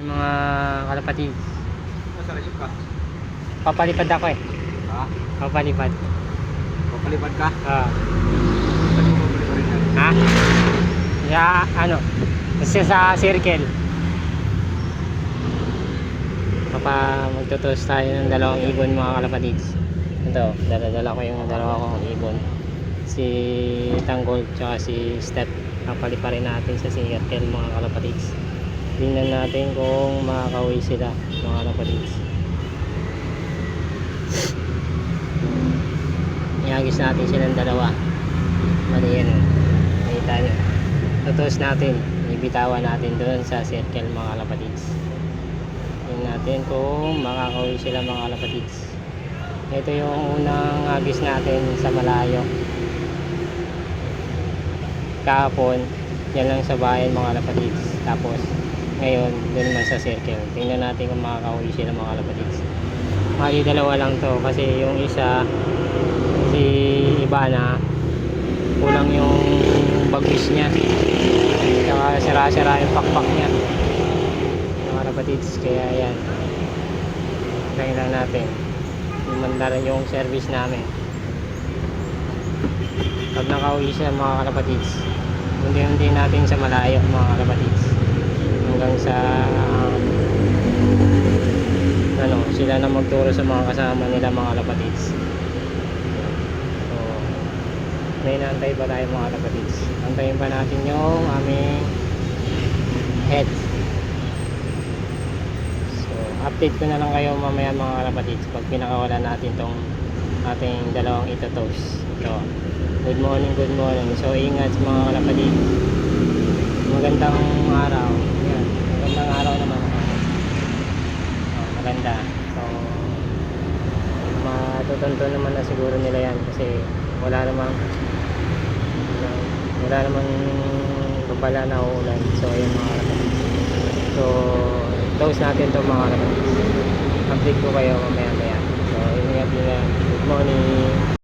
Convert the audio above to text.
Yung mga kalapatid. Nasa resip ka? Papalipad ako eh. Ha? Papalipad. Papalipad ka? Ah. Rin yan? ha? Ya, ano? Kasi sa circle. Papa, magtutos tayo ng dalawang ibon mga kalapatids. Ito, dala-dala ko yung dalawa kong ibon. Si Tanggol tsaka si Step. Papaliparin natin sa circle mga kalapatids. Tingnan natin kung makakauwi sila mga kalapatids. Iagis natin silang dalawa. Mali yan. oh. Nakita nyo. Tutos natin. Ibitawan natin doon sa circle mga kalapatids. Tingnan natin kung makakauwi sila mga kalapatids. Ito yung unang agis natin sa malayo. Kahapon, yan lang sa bayan mga kalapatids. Tapos, ngayon, doon naman sa circle. Tingnan natin kung makakauwi sila mga kalapatids. Mali dalawa lang to. Kasi yung isa si Ibana kulang yung bagwis niya. Saka sira-sira yung pakpak niya. Mga kapatids kaya yan. Try lang natin. Imandaran yung service namin. Pag nakauwi siya mga kalapatids hindi-hindi natin sa malayo mga kalapatids hanggang sa ano, sila na magturo sa mga kasama nila mga kalapatids so may naantay pa tayo mga kapatids. Antayin pa natin yung aming head. So update ko na lang kayo mamaya mga kapatids pag pinakawala natin tong ating dalawang itotos ito. Good morning good morning. So ingat mga kalapatids magandang araw. Yan magandang araw naman matutunto naman na siguro nila yan kasi wala namang wala namang babala na uulan. So ayun mga kapatid so close natin to mga kapatid update ko kayo mamaya maya so ingat ingat good morning